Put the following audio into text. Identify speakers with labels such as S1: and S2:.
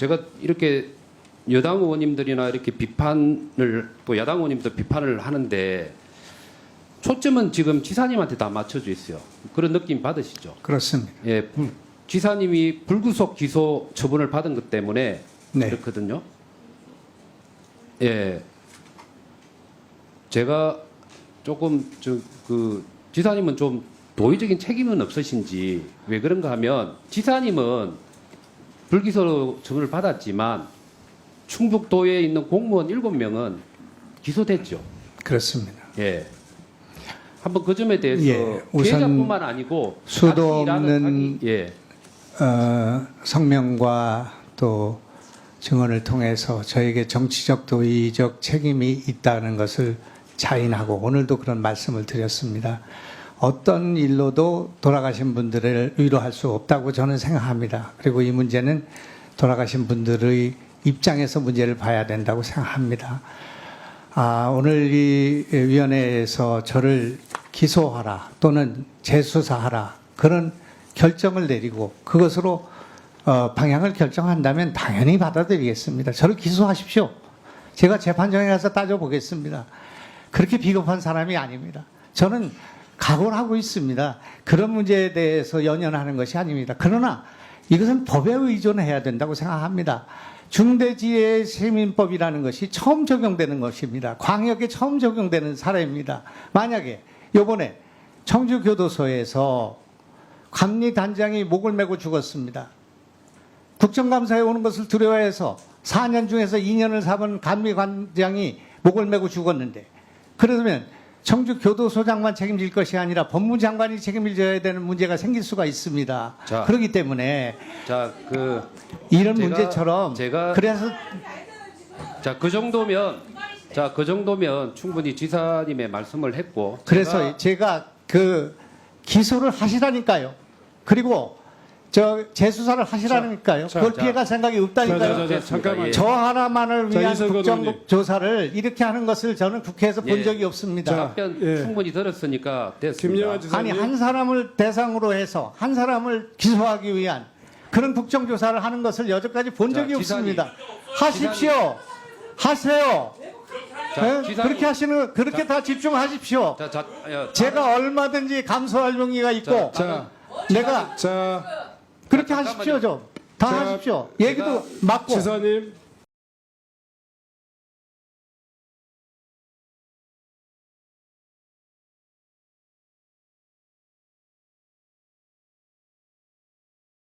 S1: 제가 이렇게 여당 의원님들이나 이렇게 비판을 또 야당 의원님도 비판을 하는데 초점은 지금 지사님한테 다 맞춰져 있어요. 그런 느낌 받으시죠?
S2: 그렇습니다.
S1: 예, 지사님이 불구속 기소 처분을 받은 것 때문에
S2: 네.
S1: 그렇거든요. 예, 제가 조금 저그 지사님은 좀 도의적인 책임은 없으신지 왜 그런가 하면 지사님은 불기소 처분을 받았지만 충북도에 있는 공무원 7명은 기소됐죠.
S2: 그렇습니다.
S1: 예. 한번 그 점에 대해서
S2: 예,
S1: 피해자뿐만 아니고
S2: 수도 없는
S1: 자기- 예.
S2: 어, 성명과 또 증언을 통해서 저에게 정치적 도의적 책임이 있다는 것을 자인하고 오늘도 그런 말씀을 드렸습니다. 어떤 일로도 돌아가신 분들을 위로할 수 없다고 저는 생각합니다. 그리고 이 문제는 돌아가신 분들의 입장에서 문제를 봐야 된다고 생각합니다. 아, 오늘 이 위원회에서 저를 기소하라 또는 재수사하라 그런 결정을 내리고 그것으로 어, 방향을 결정한다면 당연히 받아들이겠습니다. 저를 기소하십시오. 제가 재판정에 가서 따져보겠습니다. 그렇게 비겁한 사람이 아닙니다. 저는 각오를 하고 있습니다. 그런 문제에 대해서 연연하는 것이 아닙니다. 그러나 이것은 법에 의존해야 된다고 생각합니다. 중대지혜 세민법이라는 것이 처음 적용되는 것입니다. 광역에 처음 적용되는 사례입니다. 만약에 요번에 청주교도소에서 감리단장이 목을 메고 죽었습니다. 국정감사에 오는 것을 두려워해서 4년 중에서 2년을 사본 감리관장이 목을 메고 죽었는데 그러면 청주 교도소장만 책임질 것이 아니라 법무장관이 책임을 져야 되는 문제가 생길 수가 있습니다.
S1: 자.
S2: 그렇기 때문에
S1: 자, 그
S2: 이런
S1: 제가-
S2: 문제처럼
S1: 제가-
S2: 그래서
S1: 자, 그 정도면 자, 그 정도면 충분히 지사님의 말씀을 했고
S2: 그래서
S1: 제가
S2: 제가 그 기소를 하시라니까요. 그리고 저 재수사를 하시라니까요.
S3: 자,
S2: 그걸
S1: 자.
S2: 피해갈 생각이 없다니까요.
S3: 자, 자, 자,
S1: 됐습니다.
S3: 잠깐만.
S1: 예.
S2: 저 하나만을
S3: 자,
S2: 위한
S3: 이성근
S2: 국정조사를 이렇게 하는 것을 저는 국회에서 본
S1: 예.
S2: 적이 없습니다.
S3: 자,
S1: 답변
S3: 예.
S1: 충분히 들었으니까 됐습니다.
S3: 지사님.
S2: 아니 한 사람을 대상으로 해서 한 사람을 기소하기 위한 그런 국정조사를 하는 것을 여태까지 본
S1: 자,
S2: 적이
S1: 지사님.
S2: 없습니다. 하십시오. 하세요.
S1: 자,
S2: 예?
S1: 지사님.
S2: 그렇게 하시는 그렇게 다 집중하십시오.
S1: 자, 자, 어,
S2: 제가 얼마든지 감수할 용의가 있고
S3: 자,
S2: 내가
S3: 자,
S2: 그렇게
S1: 자,
S2: 하십시오. 좀. 다 하십시오. 얘기도 맞고
S3: 지사님,